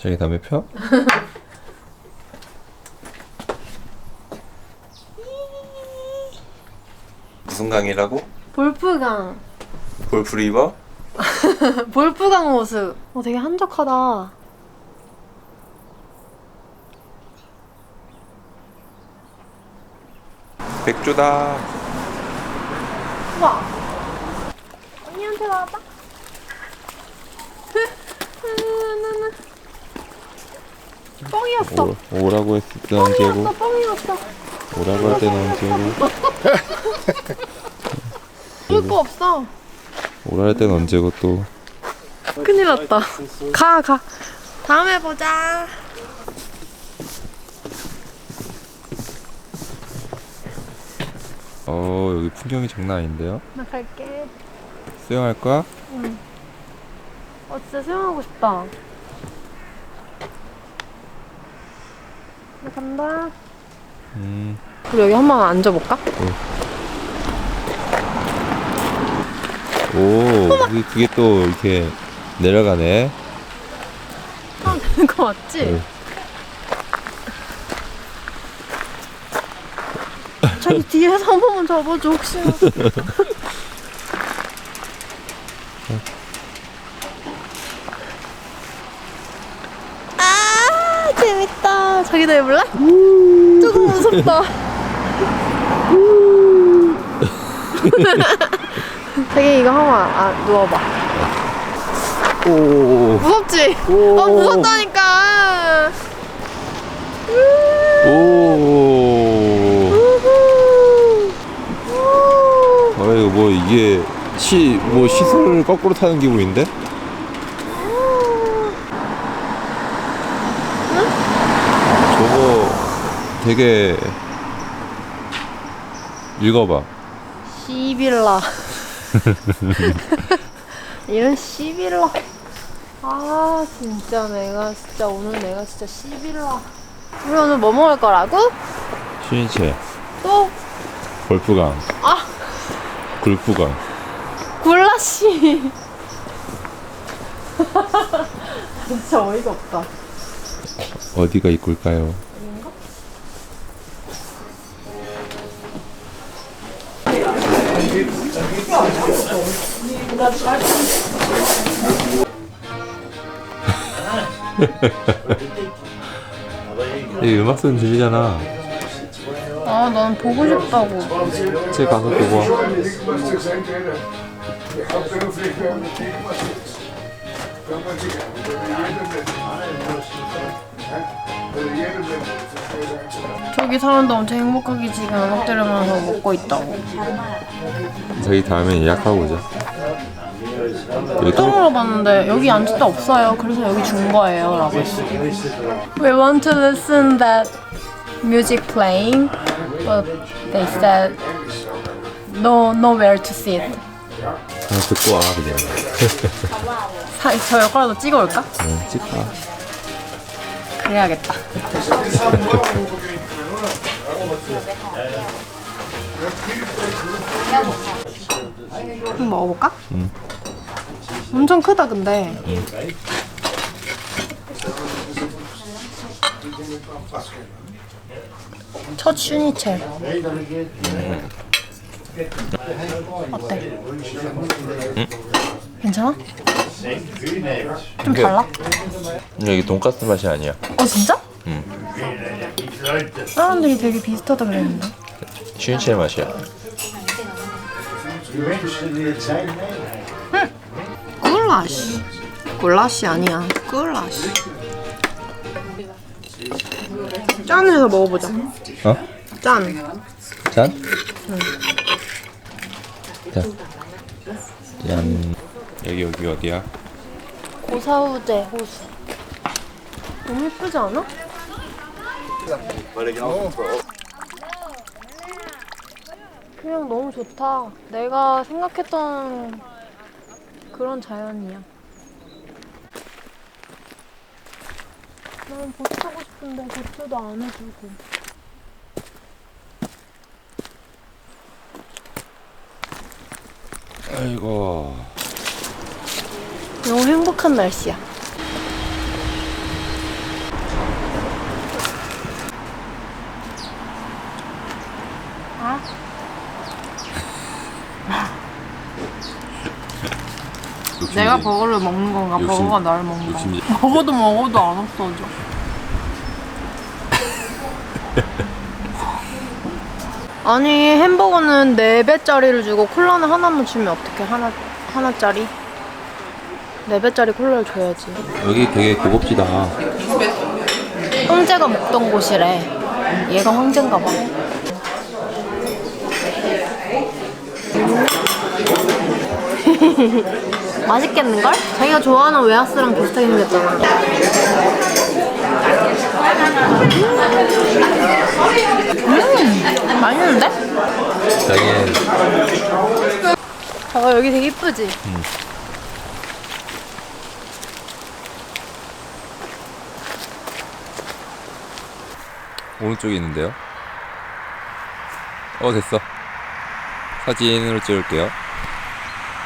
자기 담배 펴? 무슨 강이라고? 볼프강. 골프 리버? 볼프강 모습. 어, 되게 한적하다. 백조다. 우와. 언니한테 와봐. 뻥이었어. 오, 오라고 했을 때 언제고 뻥이었어, 뻥이었어. 오라고 할 때는 언제고 그럴 거 없어. 오라 할 때는 언제고 또 큰일 났다. 가, 가. 다음에 보자. 어 여기 풍경이 장난 아닌데요? 나 갈게. 수영할 거야? 어, 진짜 수영하고 싶다. 간다. 음 우리 여기 한 번 앉아볼까? 오, 그게, 그게 또 이렇게 내려가네. 그거 맞지? 네. 자기 뒤에서 한 번만 잡아줘 혹시나 아 재밌다 자기도 해볼래? 조금 무섭다 자기 이거 한번 아, 누워봐 오, 무섭지? 오. 어 무섭다니까 오, 우후. 우. 어, 이거 뭐 이게 시, 뭐 시설을 거꾸로 타는 기분인데? 저거 되게 읽어봐. 시빌라 이런 시빌라 아 진짜 내가 진짜 오늘 내가 진짜 시빌라 우리 오늘 뭐 먹을 거라고? 신이체, 또 골프강, 아! 골프강. 굴라시 진짜 어이가 없다 어디가 이꿀까요? 이 음악 소리 들리잖아. 아 난 보고 싶다고 제 가서 보고 와. 저기 사람도 엄청 행복하게 지금 들으면서 먹고 있다고 저희 다음에 예약하고 오자. 여기 또 물어봤는데 여기 앉을 데 없어요 그래서 여기 준 거예요 라고 했어 We want to listen that music playing but they said no nowhere to sit 그냥 듣고 와 그냥. 사, 저 여기라도 찍어올까? 응, 찍어. 그래야겠다 한번 먹어볼까? 응. 엄청 크다 근데 첫 슈니첼 어때? 괜찮아? 좀 달라? 여기 돈가스 맛이 아니야. 어 진짜? 응. 사람들이 되게 비슷하다 그랬는데 신이체 맛이야. 꿀라시 꿀라시 아니야 꿀라시 짠해서 먹어보자 어? 짠 짠? 자. 짠. 여기 여기 어디야? 고사우제 호수 너무 예쁘지 않아? 그냥 너무 좋다 내가 생각했던 그런 자연이야 난 보트 타고 싶은데 보트도 안 해주고 아이고. 너무 행복한 날씨야. 아? 내가 버거를 먹는 건가? 욕심- 버거가 나를 먹는 건가? 욕심쟁이. 먹어도 먹어도 안 없어져. 아니 햄버거는 4배짜리를 주고 콜라는 하나만 주면 어떻게 하나, 하나짜리? 4배짜리 콜라를 줘야지. 여기 되게 고급지다. 황제가 먹던 곳이래. 얘가 황제인가 봐. 맛있겠는걸? 자기가 좋아하는 웨하스랑 비슷하게 생겼잖아. 음, 맛있는데? 자기는 아, 여기 되게 이쁘지? 오른쪽에 있는데요. 어 됐어. 사진으로 찍을게요.